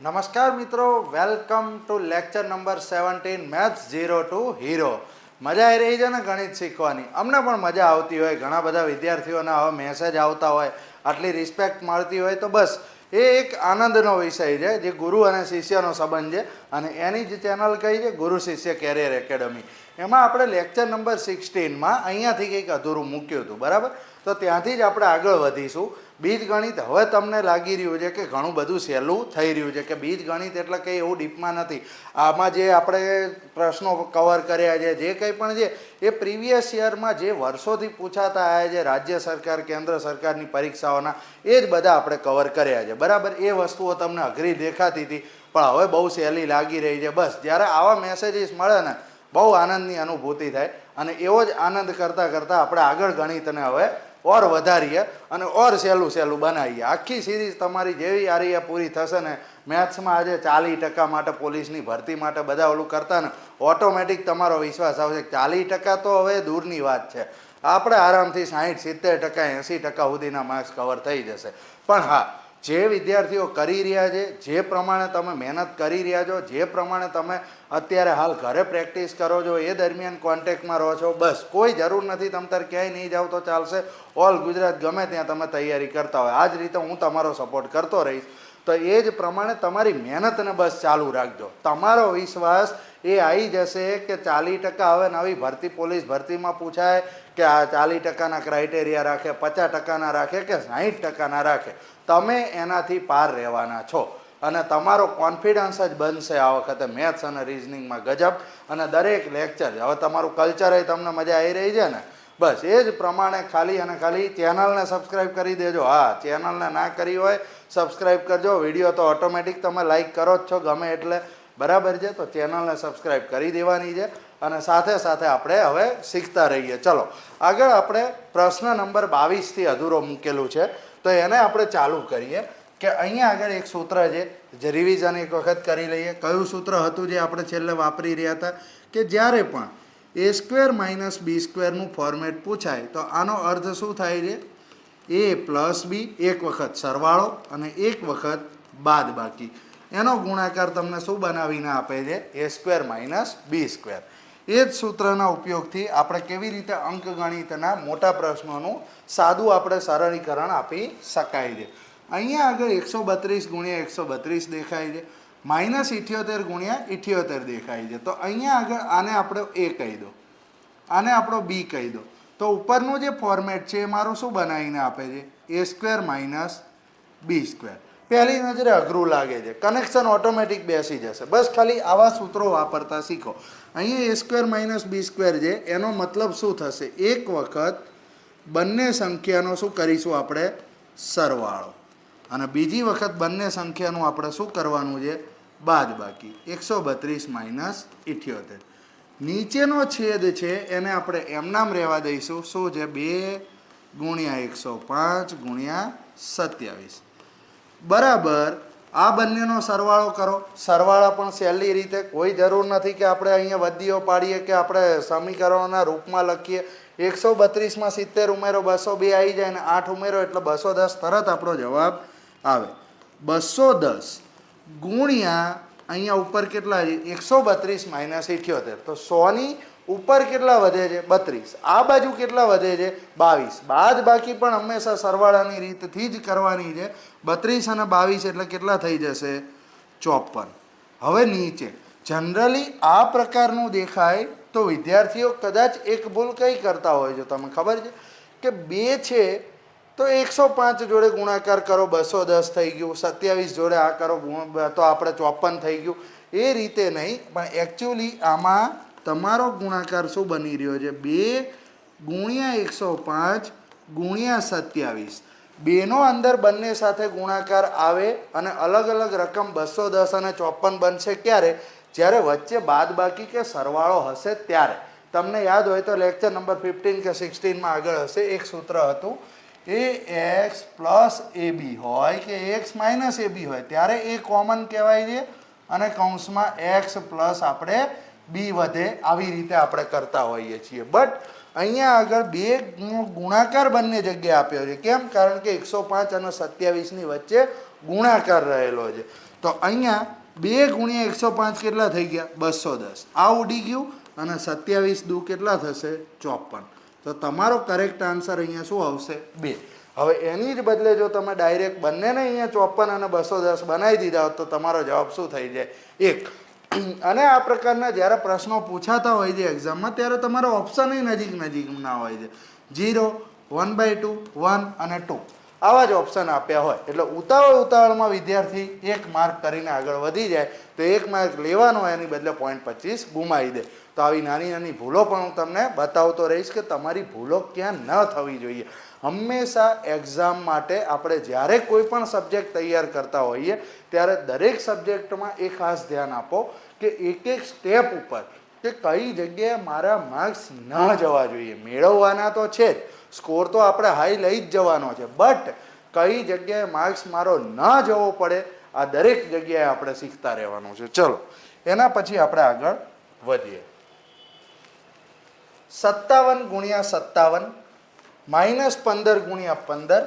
નમસ્કાર મિત્રો, welcome to lecture number seventeen, maths zero to hero. મજા આવી રહી છે ને ગણિત શીખવાની? અમને પણ મજા આવતી હોય, ઘણા બધા વિદ્યાર્થીઓના હવે મેસેજ આવતા હોય, આટલી રિસ્પેક્ટ મળતી હોય તો બસ. એ એક આનંદનો વિષય છે, જે ગુરુ અને શિષ્યનો સંબંધ છે અને એની જ ચેનલ કઈ છે, ગુરુ શિષ્ય કેરિયર એકેડમી એમાં આપણે લેક્ચર નંબર સિક્સટીનમાં અહીંયાથી કંઈક અધૂરું મૂક્યું હતું, બરાબર? તો ત્યાંથી જ આપણે આગળ વધીશું. બીજ ગણિત હવે તમને લાગી રહ્યું છે કે ઘણું બધું સહેલું થઈ રહ્યું છે કે બીજ ગણિત એટલે કંઈ એવું ડીપમાં નથી. આમાં જે આપણે પ્રશ્નો કવર કર્યા છે, જે કંઈ પણ છે, એ પ્રીવિયસ યરમાં જે વર્ષોથી પૂછાતા આવ્યા છે, રાજ્ય સરકાર, કેન્દ્ર સરકારની પરીક્ષાઓના, એ જ બધા આપણે કવર કર્યા છે. બરાબર? એ વસ્તુઓ તમને અઘરી દેખાતી હતી, પણ હવે બહુ સહેલી લાગી રહી છે. બસ, જ્યારે આવા મેસેજીસ મળે ને, બહુ આનંદની અનુભૂતિ થાય. અને એવો જ આનંદ કરતાં કરતાં આપણે આગળ ગણિતને હવે ઓર વધારીએ અને ઓર સહેલું સહેલું બનાવીએ. આખી સિરીઝ તમારી જેવી આરીએ પૂરી થશે ને મેથ્સમાં આજે ચાલીસ ટકા માટે, પોલીસની ભરતી માટે બધા ઓલું કરતા ને ઓટોમેટિક તમારો વિશ્વાસ આવશે ચાલીસ ટકા તો હવે દૂરની વાત છે. આપણે આરામથી સાહીઠ સિત્તેર ટકા, એંસી ટકા સુધીના માર્ક્સ કવર થઈ જશે. પણ હા જે વિદ્યાર્થીઓ કરી રહ્યા છે, જે પ્રમાણે તમે મહેનત કરી રહ્યા છો, જે પ્રમાણે તમે અત્યારે હાલ ઘરે પ્રેક્ટિસ કરો છો, એ દરમિયાન કોન્ટેક્ટમાં રહો છો, બસ, કોઈ જરૂર નથી, તમે તાર ક્યાંય નહીં જાઓ તો ચાલશે. ઓલ ગુજરાત ગમે ત્યાં તમે તૈયારી કરતા હોય. આ જ રીતે હું તમારો સપોર્ટ કરતો રહીશ. તો એ જ પ્રમાણે તમારી મહેનતને બસ ચાલુ રાખજો. તમારો વિશ્વાસ એ આવી જશે કે ચાલીસ ટકા હવે નવી ભરતી, પોલીસ ભરતીમાં પૂછાય કે આ ચાલીસ ટકાના ક્રાઇટેરિયા રાખે, પચાસ ટકાના રાખે કે સાહીઠ ટકાના રાખે. તમે એનાથી પાર રહેવાના છો. અને તમારો કોન્ફિડન્સ જ બનશે આ વખતે મેથ્સ અને રિઝનિંગમાં ગજબ. અને દરેક લેક્ચર હવે તમારું કલ્ચર એ તમને મજા આવી રહી છે ને? બસ, એ જ પ્રમાણે ખાલી અને ખાલી ચેનલને સબસ્ક્રાઈબ કરી દેજો. હા, ચેનલને ના કરી હોય સબસ્ક્રાઈબ કરજો. વીડિયો તો ઓટોમેટિક તમે લાઈક કરો જ છો, ગમે એટલે. બરાબર છે? તો ચેનલને સબસ્ક્રાઈબ કરી દેવાની છે. અને સાથે સાથે આપણે હવે શીખતા રહીએ. ચલો, આગળ આપણે પ્રશ્ન નંબર બાવીસથી અધૂરો મૂકેલું છે. તો એને આપણે ચાલુ કરીએ કે અહીંયા આગળ એક સૂત્ર છે, જે રિવિઝન એક વખત કરી લઈએ. કયું સૂત્ર હતું જે આપણે છેલ્લે વાપરી રહ્યા હતા? કે જ્યારે પણ એ સ્ક્વેર માઇનસ બી સ્ક્વેરનું ફોર્મેટ પૂછાય, તો આનો અર્થ શું થાય છે? એ પ્લસ બી એક વખત સરવાળો અને એક વખત બાદ બાકી. એનો ગુણાકાર તમને શું બનાવીને આપે છે? A square minus B square એ જ સૂત્રના ઉપયોગથી આપણે કેવી રીતે અંકગણિતના મોટા પ્રશ્નોનું સાદું આપણે સરળીકરણ આપી શકાય છે. અહીંયા આગળ એકસો બત્રીસ ગુણ્યા એકસો બત્રીસ દેખાય છે. માઇનસ ઇઠ્યોતેર ગુણ્યા ઇઠ્યોતેર દેખાય છે. તો અહીંયા આગળ આને આપણે એ કહી દો. આને આપણો બી કહી દો. તો ઉપરનું જે ફોર્મેટ છે એ મારું શું બનાવીને આપે છે? A square minus B square પહેલી નજરે અઘરું લાગે છે. કનેક્શન ઓટોમેટિક બેસી જશે. બસ ખાલી આવા સૂત્રો વાપરતા શીખો. અહીંયા A square minus B square છે. એનો મતલબ શું થશે? એક વખત બંને સંખ્યાનો શું કરીશું આપણે? સરવાળો. અને બીજી વખત બંને સંખ્યાનું આપણે શું કરવાનું છે? બાદ બાકી એકસો બત્રીસ માઇનસ ઇઠ્યોતેર. નીચેનો છેદ છે, એને આપણે એમનામ રહેવા દઈશું. શું છે? બે ગુણ્યા એકસો પાંચ ગુણ્યા સત્યાવીસ. બરાબર. આ બંનેનો સરવાળો કરો. સરવાળા પણ સહેલી રીતે કોઈ જરૂર નથી કે આપણે અહીંયા વધીઓ પાડીએ કે આપણે સમીકરણોના રૂપમાં લખીએ. એકસો બત્રીસમાં સિત્તેર ઉમેરો, બસો બે આવી જાય ને આઠ ઉમેરો એટલે બસો દસ તરત આપણો જવાબ આવે. બસો દસ ગુણ્યા અહીંયા ઉપર કેટલા એકસો બત્રીસ માઇનસ ઇઠ્યોતેર તો સોની ઉપર કેટલા વધે છે? બત્રીસ. આ બાજુ કેટલા વધે છે? બાવીસ. બાદ બાકી પણ હંમેશા સરવાળાની રીતથી જ કરવાની છે. બત્રીસ અને બાવીસ એટલે કેટલા થઈ જશે? ચોપન. હવે નીચે. જનરલી આ પ્રકારનું દેખાય તો વિદ્યાર્થીઓ કદાચ એક ભૂલ કઈ કરતા હોય છે. તમે ખબર છે? કે બે છે તો એકસો પાંચ જોડે ગુણાકાર કરો, બસો દસ થઈ ગયું, સત્યાવીસ જોડે આ કરો તો આપણે ચોપન થઈ ગયું. એ રીતે નહીં, પણ એકચ્યુઅલી આમાં તમારો ગુણાકાર શું બની રહ્યો છે? બે ગુણ્યા એકસો પાંચ ગુણ્યા સત્યાવીસ. બેનો અંદર બંને સાથે ગુણાકાર આવે અને અલગ અલગ રકમ બસો દસ અને ચોપન બનશે ક્યારે? જ્યારે વચ્ચે બાદ બાકી કે સરવાળો હશે ત્યારે. તમને યાદ હોય તો લેક્ચર નંબર ફિફ્ટીન કે સિક્સટીનમાં આગળ હશે. એક સૂત્ર હતું એ એક્સ પ્લસ એ બી હોય કે એક્સ માઇનસ એ બી હોય? ત્યારે એ કોમન કહેવાય છે અને કૌંસમાં એક્સ પ્લસ આપણે બી વધે આવી રીતે આપણે કરતા હોઈએ છીએ. બટ અહીંયા આગળ બે ગુણાકાર બંને જગ્યાએ આપ્યો છે. કેમ? કારણ કે એકસો પાંચ અને સત્યાવીસની વચ્ચે ગુણાકાર રહેલો છે. તો અહીંયા બે ગુણ્યા એકસો પાંચ કેટલા થઈ ગયા? બસો દસ. આ ઉડી ગયું અને સત્યાવીસ દુ કેટલા થશે? ચોપન. તો તમારો કરેક્ટ આન્સર અહીંયા શું આવશે? બે. હવે એની જ બદલે જો તમે ડાયરેક્ટ બંનેને અહીંયા ચોપન અને બસો દસ બનાવી દીધા હોત તો તમારો જવાબ શું થઈ જાય? એક. અને આ પ્રકારના જ્યારે પ્રશ્નો પૂછાતા હોય છે એક્ઝામમાં ત્યારે તમારો ઓપ્શન નજીક નજીકના હોય છે. Zero one by two one અને ટુ આવા જ ઓપ્શન આપ્યા હોય. એટલે ઉતાવળ ઉતાવળમાં વિદ્યાર્થી એક માર્ક કરીને આગળ વધી જાય, તો એક માર્ક લેવાનો હોય, એની બદલે પોઈન્ટ પચીસ ગુમાવી દે. તો આવી નાની નાની ભૂલો પણ હું તમને બતાવતો રહીશ કે તમારી ભૂલો ક્યાં ન થવી જોઈએ. હંમેશા એક્ઝામ માટે આપણે જ્યારે કોઈ પણ સબ્જેક્ટ તૈયાર કરતા હોઈએ, ત્યારે દરેક સબ્જેક્ટમાં એ ખાસ ધ્યાન આપો કે એક એક સ્ટેપ ઉપર કે કઈ જગ્યાએ મારા માર્ક્સ ન જવા જોઈએ. મેળવવાના તો છે જ. સ્કોર તો આપણે હાઈ લઈ જ જવાનો છે. બટ કઈ જગ્યાએ માર્ક્સ મારો ન જવો પડે, આ દરેક જગ્યાએ આપણે શીખતા રહેવાનું છે. ચલો, એના પછી આપણે આગળ વધીએ. સત્તાવન ગુણ્યા સત્તાવન માઇનસ પંદર ગુણ્યા પંદર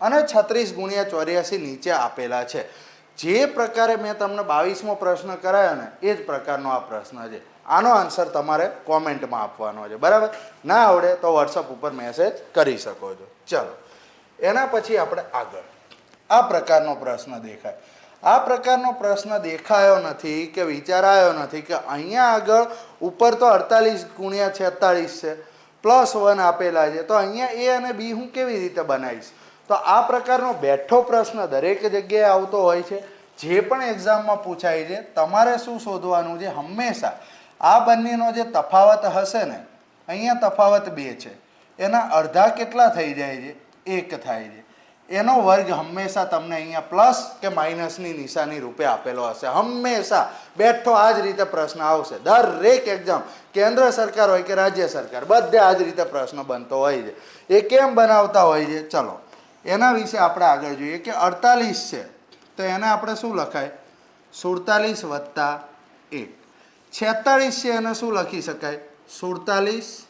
અને છત્રીસ ગુણ્યા ચોર્યાસી નીચે આપેલા છે. જે પ્રકારે મેં તમને બાવીસમો પ્રશ્ન કરાયો ને, એ જ પ્રકારનો આ પ્રશ્ન છે. આનો આન્સર તમારે કોમેન્ટમાં આપવાનો છે. બરાબર? ના આવડે તો વોટ્સઅપ ઉપર મેસેજ કરી શકો છો. ચલો. એના પછી આપણે આગળ. આ પ્રકારનો પ્રશ્ન દેખાય. આ પ્રકારનો પ્રશ્ન દેખાયો નથી કે વિચારાયો નથી કે અહીંયા આગળ ઉપર તો અડતાલીસ ગુણ્યા છેતાળીસ છે. પ્લસ વન આપેલા છે. તો અહીંયા એ અને બી હું કેવી રીતે બનાવીશ? તો આ પ્રકારનો બેઠો પ્રશ્ન દરેક જગ્યાએ આવતો હોય છે. જે પણ એક્ઝામમાં પૂછાય છે, તમારે શું શોધવાનું છે? હંમેશા આ બંનેનો જે તફાવત હશે ને, અહીંયા તફાવત બે છે. એના અડધા કેટલા થઈ જાય છે? એક થાય છે. એનો વર્ગ હંમેશા તમને અહીંયા પ્લસ કે માઇનસની નિશાની રૂપે આપેલો હશે. હંમેશા. બેઠો આ જ રીતે પ્રશ્ન આવશે. દરેક એક્ઝામ કેન્દ્ર સરકાર હોય કે રાજ્ય સરકાર, બધે આ જ રીતે પ્રશ્ન બનતો હોય છે. એ કેમ બનાવતા હોય છે? ચલો. એના વિશે આપણે આગળ જોઈએ કે અડતાલીસ છે. તો એને આપણે શું લખાય? સુડતાલીસ વત્તા એક. છેતાળીસ છે એને શું લખી શકાય? સુડતાલીસ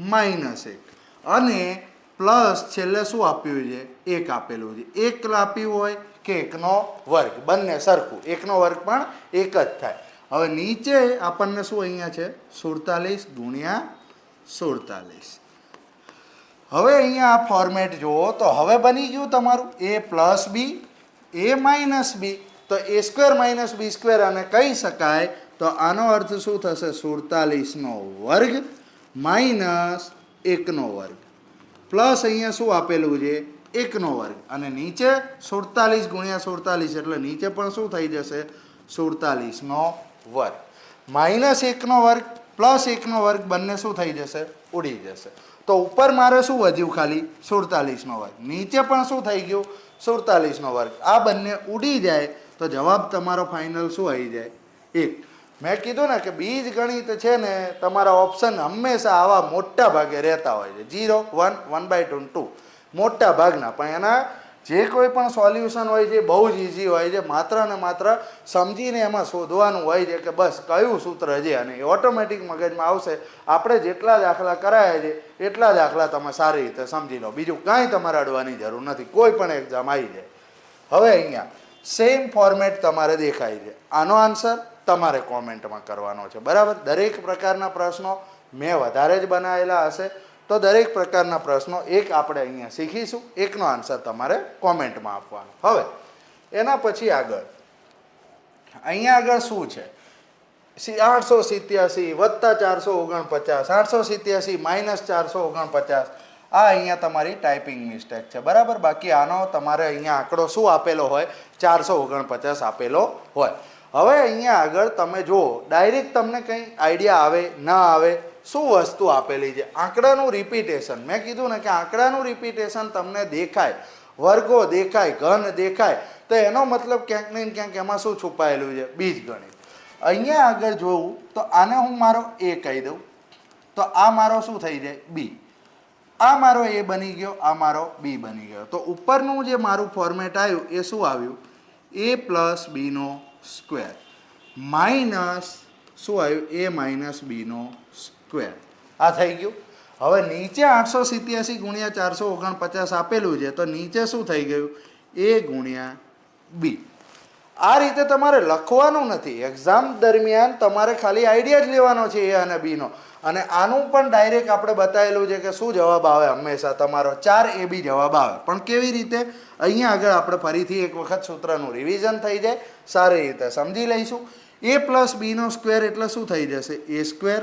માઇનસ એક. અને પ્લસ છેલ્લે શું આપ્યું છે? એક આપેલું છે. એક આપ્યું હોય કે એકનો વર્ગ? બંને સરખું. એકનો વર્ગ પણ એક જ થાય. હવે નીચે આપણને શું અહીંયા છે? સુડતાલીસ ગુણ્યા સુડતાલીસ. હવે અહીંયા આ ફોર્મેટ જુઓ. તો હવે બની ગયું તમારું એ પ્લસ બી એ માઇનસ બી તો A square minus B square અને કહી શકાય. તો આનો અર્થ શું થશે? સુડતાલીસનો વર્ગ માઇનસ એકનો વર્ગ. પ્લસ અહીંયા શું આપેલું છે? એકનો વર્ગ. અને નીચે સુડતાલીસ ગુણ્યા સુડતાલીસ એટલે નીચે પણ શું થઈ જશે? સુડતાલીસનો વર્ગ. માઇનસ એકનો વર્ગ પ્લસ એકનો વર્ગ બંને શું થઈ જશે? ઉડી જશે. તો ઉપર મારે શું વધ્યું ખાલી? સુડતાલીસનો વર્ગ. નીચે પણ શું થઈ ગયું? સુડતાલીસનો વર્ગ. આ બંને ઉડી જાય તો જવાબ તમારો ફાઇનલ શું આવી જાય? એક. મેં કીધું ને કે બીજ ગણિત છે ને, તમારા ઓપ્શન હંમેશા આવા મોટા ભાગે રહેતા હોય છે. Zero one one by two two મોટા ભાગના. પણ એના જે કોઈ પણ સોલ્યુશન હોય છે, બહુ જ ઇઝી હોય છે. માત્ર ને માત્ર સમજીને એમાં શોધવાનું હોય છે કે બસ કયું સૂત્ર છે અને એ ઓટોમેટિક મગજમાં આવશે. આપણે જેટલા દાખલા કરાયા છે, એટલા દાખલા તમે સારી રીતે સમજી લો. બીજું કાંઈ તમારે અડવાની જરૂર નથી. કોઈ પણ એક્ઝામ આવી જાય. હવે અહીંયા સેમ ફોર્મેટ તમારે દેખાય છે. આનો આન્સર તમારે કોમેન્ટમાં કરવાનો છે. બરાબર? દરેક પ્રકારના પ્રશ્નો મેં વધારે જ બનાવેલા હશે. તો દરેક પ્રકારના પ્રશ્નો એક આપણે અહીંયા શીખીશું. એકનો આન્સર તમારે કોમેન્ટમાં આપવાનો. હવે, એના પછી આગળ. અહીંયા આગળ શું છે? આઠસો સિત્યાસી વત્તા ચારસો ઓગણપચાસ, આઠસો સિત્યાસી માઇનસ ચારસો ઓગણપચાસ. આ અહીંયા તમારી ટાઈપિંગ મિસ્ટેક છે. બરાબર? બાકી આનો તમારે અહીંયા આંકડો શું આપેલો હોય? ચારસો ઓગણપચાસ આપેલો હોય. હવે અહીંયા આગળ તમે જુઓ ડાયરેક્ટ તમને કંઈ આઈડિયા આવે, ના આવે, શું વસ્તુ આપેલી છે? આંકડાનું રિપીટેશન મેં કીધું ને કે આંકડાનું રિપીટેશન તમને દેખાય, વર્ગો દેખાય, ઘન દેખાય, તો એનો મતલબ ક્યાંક ને ક્યાંક એમાં શું છુપાયેલું છે? બીજ ગણિત અહીંયા આગળ જોઉં, તો આને હું મારો એ કહી દઉં. તો આ મારો શું થઈ જાય? બી આ મારો એ બની ગયો, આ મારો બી બની ગયો. તો ઉપરનું જે મારું ફોર્મેટ આવ્યું, એ શું આવ્યું? એ પ્લસ બીનો સ્ક્વેર માઇનસ શું આવ્યું? એ માઇનસ બીનો સ્ક્વેર આ થઈ ગયું. હવે નીચે આઠસો સિત્યાસી ગુણ્યા ચારસો ઓગણપચાસ આપેલું છે, તો નીચે શું થઈ ગયું? એ ગુણ્યા બી આ રીતે તમારે લખવાનું નથી. એક્ઝામ દરમિયાન તમારે ખાલી આઈડિયા જ લેવાનો છે એ અને બીનો અને આનું પણ ડાયરેક્ટ આપણે બતાવેલું છે કે શું જવાબ આવે હંમેશા. તમારો ચાર એ બી જવાબ આવે. પણ કેવી રીતે? અહીંયા આગળ આપણે ફરીથી એક વખત સૂત્રનું રિવિઝન થઈ જાય. સારી રીતે સમજી લઈશું. એ પ્લસ બીનો સ્ક્વેર એટલે શું થઈ જશે? A square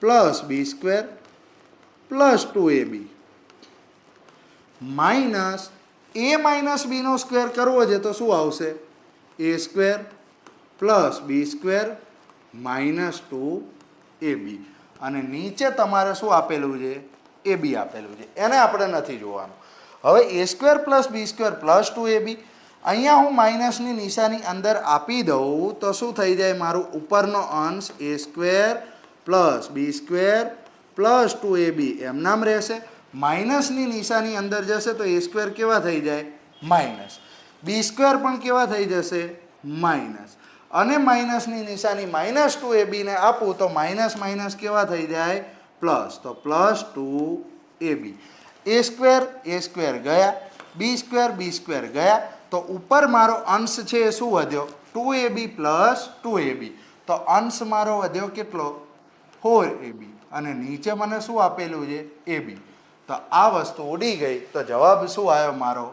plus B square plus two A B minus A minus Bino square કરવો છે તો શું આવશે? A square plus B square minus two A B. અને નીચે તમારે શું આપેલું છે? એ બી આપેલું છે. એને આપણે નથી જોવાનું. હવે A square plus B square plus two A B. અહીંયા હું માઇનસની નિશાની અંદર આપી દઉં તો શું થઈ જાય? મારું ઉપરનો અંશ A square plus B square plus two A B એમ નામ રહેશે. માઇનસની નિશાની અંદર જશે તો એ સ્ક્વેર કેવા થઈ જાય? માઇનસ. બી સ્ક્વેર પણ કેવા થઈ જશે? માઇનસ. અને માઇનસની નિશાની માઇનસ ટુ એ બીને આપું તો માઇનસ માઇનસ કેવા થઈ જાય? પ્લસ. તો plus two A B. A square A square ગયા. બી સ્ક્વેર બી સ્ક્વેર ગયા. તો ઉપર મારો અંશ છે એ શું વધ્યો? Two A B plus two A B. તો અંશ મારો વધ્યો કેટલો? Four A B. અને નીચે મને શું આપેલું છે? એ બી. તો આ વસ્તુ ઉડી ગઈ. તો જવાબ શું આવ્યો મારો?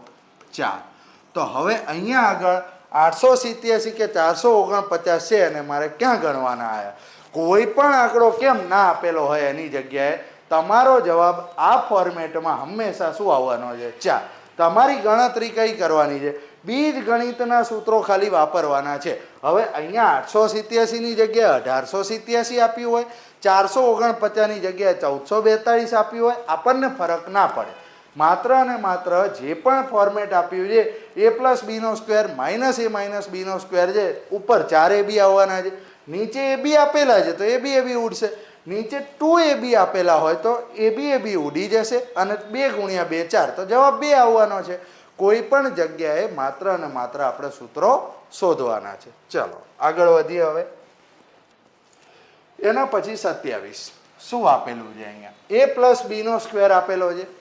ચાર. તો હવે અહીંયા આગળ આઠસો સિત્યાસી કે ચારસો ઓગણપચાસ છે અને મારે ક્યાં ગણવાના આવ્યા કોઈ પણ આંકડો કેમ ના આપેલો હોય એની જગ્યાએ તમારો જવાબ આ ફોર્મેટમાં હંમેશા શું આવવાનો છે? ચાર. તમારી ગણતરી કઈ કરવાની છે? બીજ ગણિતના સૂત્રો ખાલી વાપરવાના છે. હવે અહીંયા આઠસો સિત્યાસીની જગ્યાએ અઢારસો સિત્યાસી આપ્યું હોય, ચારસો ઓગણપચાસની જગ્યાએ ચૌદસો બેતાળીસ આપ્યું હોય, આપણને ફરક ના પડે. માત્ર અને માત્ર જે પણ ફોર્મેટ આપ્યું છે એ પ્લસ બીનો સ્ક્વેર માઇનસ એ માઇનસ બીનો સ્ક્વેર છે, ઉપર ચાર એ બી આવવાના છે, નીચે એ બી આપેલા છે, તો એ બી એ બી ઉડશે. નીચે ટુ એ બી આપેલા હોય તો એ બી એ બી ઉડી જશે અને બે ગુણ્યા બે ચાર, તો જવાબ બે આવવાનો છે. કોઈ પણ જગ્યાએ માત્ર અને માત્ર આપણે સૂત્રો શોધવાના છે. ચલો, આગળ વધીએ હવે. એના પછી સત્યાવીસ. શું આપેલું છે અહીંયા? એ પ્લસ બીનો સ્ક્વેર આપેલો છે.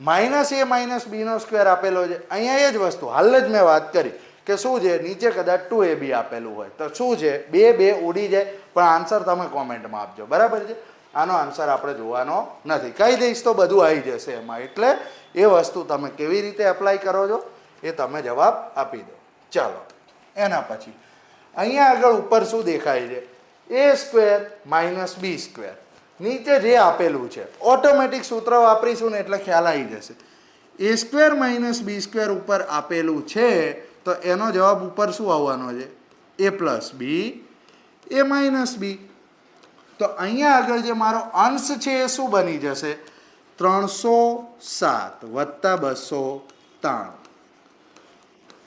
માઇનસ એ, માઇનસ બીનો સ્ક્વેર આપેલો છે. અહીંયા એ જ વસ્તુ. હાલ જ મેં વાત કરી કે શું છે? નીચે કદાચ ટુ એ બી આપેલું હોય. તો શું છે? બે બે ઉડી જાય. પણ આન્સર તમે કોમેન્ટમાં આપજો. બરાબર છે? આનો આન્સર આપણે જોવાનો નથી. કહી દઈશ તો બધું આવી જશે એમાં. એટલે એ વસ્તુ તમે કેવી રીતે એપ્લાય કરો છો એ તમે જવાબ આપી દો. ચાલો. એના પછી. અહીંયા આગળ ઉપર શું દેખાય છે? A square minus B square નીચે જે આપેલું છે. ઓટોમેટિક સૂત્ર વાપરીશું ને એટલે ખ્યાલ આવી જશે. A square minus B square ઉપર આપેલું છે, તો એનો જવાબ ઉપર શું આવવાનો છે? A plus B A minus B તો અહીંયા આગળ જે મારો અંશ છે એ શું બની જશે? ત્રણસો સાત વત્તા બસો ત્રાણું.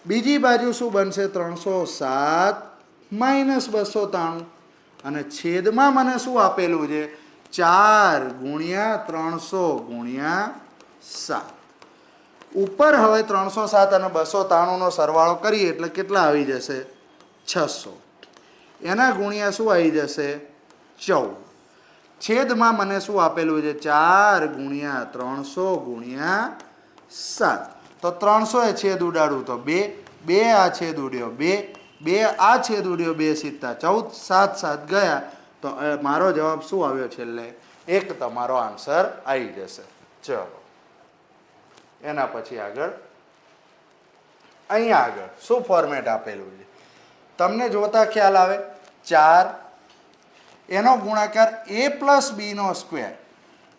બીજી બાજુ શું બનશે? ત્રણસો સાત માઇનસ બસો ત્રાણું. અને છેદમાં મને શું આપેલું છે? ચાર ગુણ્યા ત્રણસો ગુણ્યા સાત. ઉપર હવે ત્રણસો સાત અને બસો ત્રાણુંનો સરવાળો કરીએ એટલે કેટલા આવી જશે? છસો. એના ગુણ્યા શું આવી જશે? ચૌદ. છેદમાં મને શું આપેલું છે? ચાર ગુણ્યા ત્રણસો ગુણ્યા સાત. તો ત્રણસો એ છેદ ઉડાડું તો બે બે આ છેદ ઉડ્યો, બે બે આ છેદ ઉડ્યો, બે સિત્તા. ચૌદ, સાત સાત ગયા. તો મારો જવાબ શું આવ્યો છેલ્લે? એક તમારો આન્સર આવી જશે. ચલો. એના પછી આગળ. અહીંયા આગળ. શું ફોર્મેટ આપેલું છે? તમને જોતા ખ્યાલ આવે? ચાર. એનો ગુણાકાર એ પ્લસ બીનો સ્ક્વેર.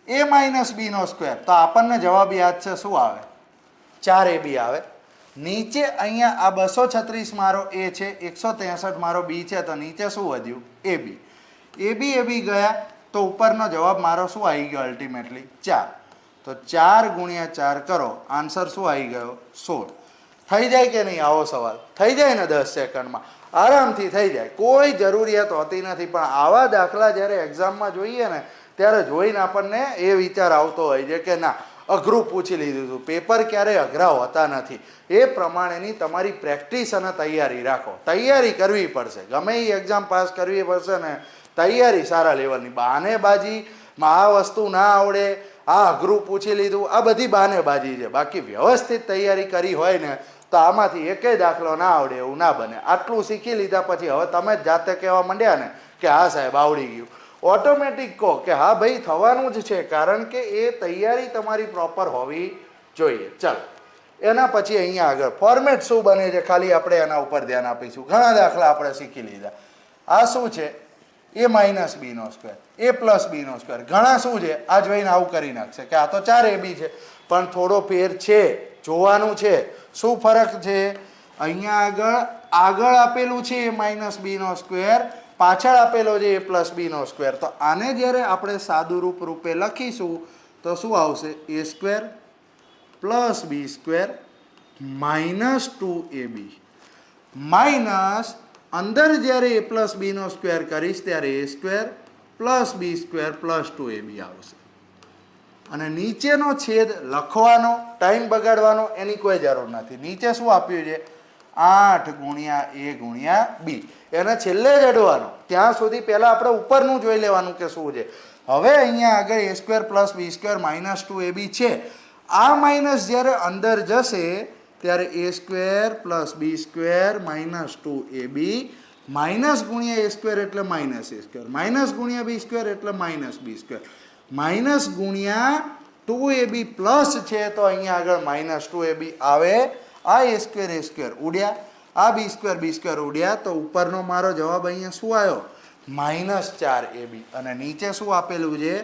એ માઇનસ બીનો સ્ક્વેર. તો આપણને જવાબ યાદ છે શું આવે? ચાર એ બી આવે. નીચે અહીંયા આ બસો છત્રીસ મારો એ છે, એકસો ત્રેસઠ મારો બી છે, તો નીચે શું વધ્યું? એ બી. એ બી એ બી ગયા, તો ઉપરનો જવાબ મારો શું આવી ગયો અલ્ટિમેટલી ચાર. તો ચાર ગુણ્યા ચાર કરો આન્સર શું આવી ગયો? સોળ. થઈ જાય કે નહીં? આવો સવાલ. થઈ જાય ને દસ સેકન્ડમાં. આરામથી થઈ જાય. કોઈ જરૂરિયાત હોતી નથી. પણ આવા દાખલા જ્યારે એક્ઝામમાં જોઈએ ને, ત્યારે જોઈને આપણને એ વિચાર આવતો હોય છે કે ના, અઘરું પૂછી લીધું હતું. પેપર ક્યારેય અઘરા હોતા નથી. એ પ્રમાણેની તમારી પ્રેક્ટિસ અને તૈયારી રાખો. તૈયારી કરવી પડશે. ગમે એ એક્ઝામ પાસ કરવી પડશે ને તૈયારી સારા લેવલની. બાનેબાજી માં આ વસ્તુ ના આવડે, આ અઘરું પૂછી લીધું, આ બધી બાનેબાજી છે. બાકી વ્યવસ્થિત તૈયારી કરી હોય ને, તો આમાંથી એકેય દાખલો ના આવડે એવું ના બને. આટલું શીખી લીધા પછી હવે તમે જ જાતે કહેવા માંડ્યા ને કે હા સાહેબ, આવડી ગયું. ઓટોમેટિક કહો કે હા ભાઈ, થવાનું જ છે, કારણ કે એ તૈયારી તમારી પ્રોપર હોવી જોઈએ. ચાલો, એના પછી અહીંયા આગળ. ફોર્મેટ શું બને છે? ખાલી આપણે એના ઉપર ધ્યાન આપીશું. ઘણા દાખલા આપણે શીખી લીધા. આ શું છે? એ માઇનસ બીનો સ્ક્વેર, એ પ્લસ બીનો સ્ક્વેર. ઘણા શું છે? આ જોઈને આવું કરી નાખશે કે આ તો ચાર એ બી છે. પણ થોડો ફેર છે, જોવાનું છે. શું ફરક છે? અહીંયા આગળ આગળ આપેલું છે એ માઇનસ બીનો સ્ક્વેર, પાછળ આપેલો છે એ પ્લસ બીનો સ્ક્વેર. તો આને જ્યારે આપણે સાદુરૂપ રૂપે લખીશું, તો શું આવશે? A square plus B square minus two A B. Minus અંદર જ્યારે એ પ્લસ બીનો સ્ક્વેર કરીશ ત્યારે A square plus B square plus two A B આવશે. અને નીચેનો છેદ લખવાનો, ટાઈમ બગાડવાનો એની કોઈ જરૂર નથી. નીચે શું આપ્યું છે? આઠ ગુણ્યા એ ગુણ્યા બી. એને છેલ્લે જડવાનો ત્યાં સુધી પહેલાં આપણે ઉપરનું જોઈ લેવાનું કે શું છે. હવે અહીંયા આગળ A square plus B square minus two A B છે. આ માઇનસ જ્યારે અંદર જશે ત્યારે A square plus B square minus two A B minus ગુણ્યા એ સ્ક્વેર એટલે માઇનસ એ સ્ક્વેર માઇનસ ગુણ્યા બી સ્ક્વેર એટલે માઇનસ બી સ્ક્વેર માઇનસ ગુણ્યા ટુ એ બી પ્લસ છે તો અહીંયા આગળ માઇનસ ટુ એ બી આવે. આ એ સ્ક્વેર એ સ્ક્વેર ઉડ્યા. આ બી સ્ક્વેર બી સ્ક્વેર ઉડ્યા. તો ઉપરનો મારો જવાબ અહીંયા શું આવ્યો? માઇનસ ચાર એ બી અને નીચે શું આપેલું છે?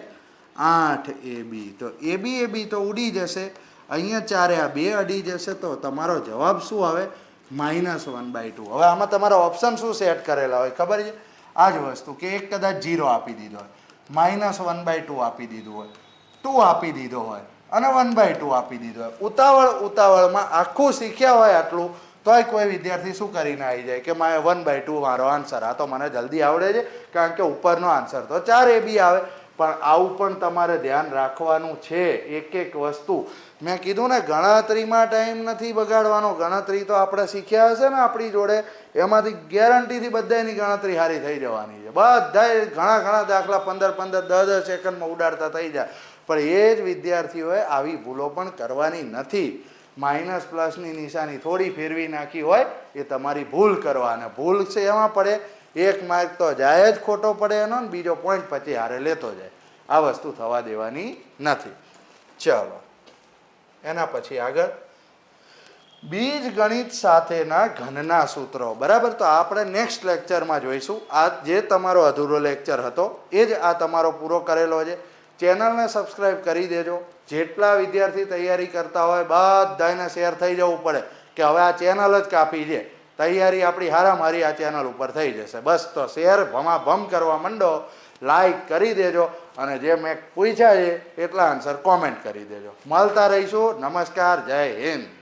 આઠ એ બી તો એ બી એ બી તો ઉડી જશે. અહીંયા ચારે આ બે અડી જશે તો તમારો જવાબ શું આવે? માઇનસ વન બાય ટુ હવે આમાં તમારા ઓપ્શન શું સેટ કરેલા હોય ખબર છે? આ જ વસ્તુ કે એક કદાચ જીરો આપી દીધો હોય. માઇનસ વન બાય ટુ આપી દીધું હોય. ટુ આપી દીધો હોય. અને વન બાય ટુ આપી દીધો હોય. ઉતાવળ, ઉતાવળમાં આખું શીખ્યા હોય આટલું, તોય કોઈ વિદ્યાર્થી શું કરીને આવી જાય કે મારે વન બાય ટુ મારો આન્સર આ તો મને જલ્દી આવડે છે, કારણ કે ઉપરનો આન્સર તો ચાર એ બી આવે. પણ આવું પણ તમારે ધ્યાન રાખવાનું છે એક એક વસ્તુ. મેં કીધું ને, ગણતરીમાં ટાઈમ નથી બગાડવાનો. ગણતરી તો આપણે શીખ્યા હશે ને આપણી જોડે, એમાંથી ગેરંટીથી બધાની ગણતરી સારી થઈ જવાની છે. બધાય ઘણા ઘણા દાખલા પંદર પંદર દસ દસ સેકન્ડમાં ઉડાડતા થઈ જાય. પણ એ જ વિદ્યાર્થીઓએ આવી ભૂલો પણ કરવાની નથી. માઇનસ પ્લસની નિશાની થોડી ફેરવી નાખી હોય, એ તમારી ભૂલ કરવા. ભૂલ છે એમાં પડે એક માર્ક તો જાય જ ખોટો પડે એનો ને બીજો પોઈન્ટ પછી હારે લેતો જાય. આ વસ્તુ થવા દેવાની નથી. ચલો. એના પછી આગળ. બીજ ગણિત સાથેના ઘનના સૂત્રો. બરાબર? તો આપણે નેક્સ્ટ લેક્ચરમાં જોઈશું. આ જે તમારો અધૂરો લેક્ચર હતો, એ જ આ તમારો પૂરો કરેલો છે. ચેનલને સબસ્ક્રાઈબ કરી દેજો. જેટલા વિદ્યાર્થી તૈયારી કરતા હોય બધાને શેર થઈ જવું પડે કે હવે આ ચેનલ જ કાપી છે. તૈયારી આપણી હારામારી આ ચેનલ ઉપર થઈ જશે. બસ તો શેર ભમાભમ કરવા માંડો લાઈક કરી દેજો અને જે મેં પૂછ્યા છે, એટલા આન્સર કોમેન્ટ કરી દેજો. મળતા રહીશું. નમસ્કાર. જય હિન્દ.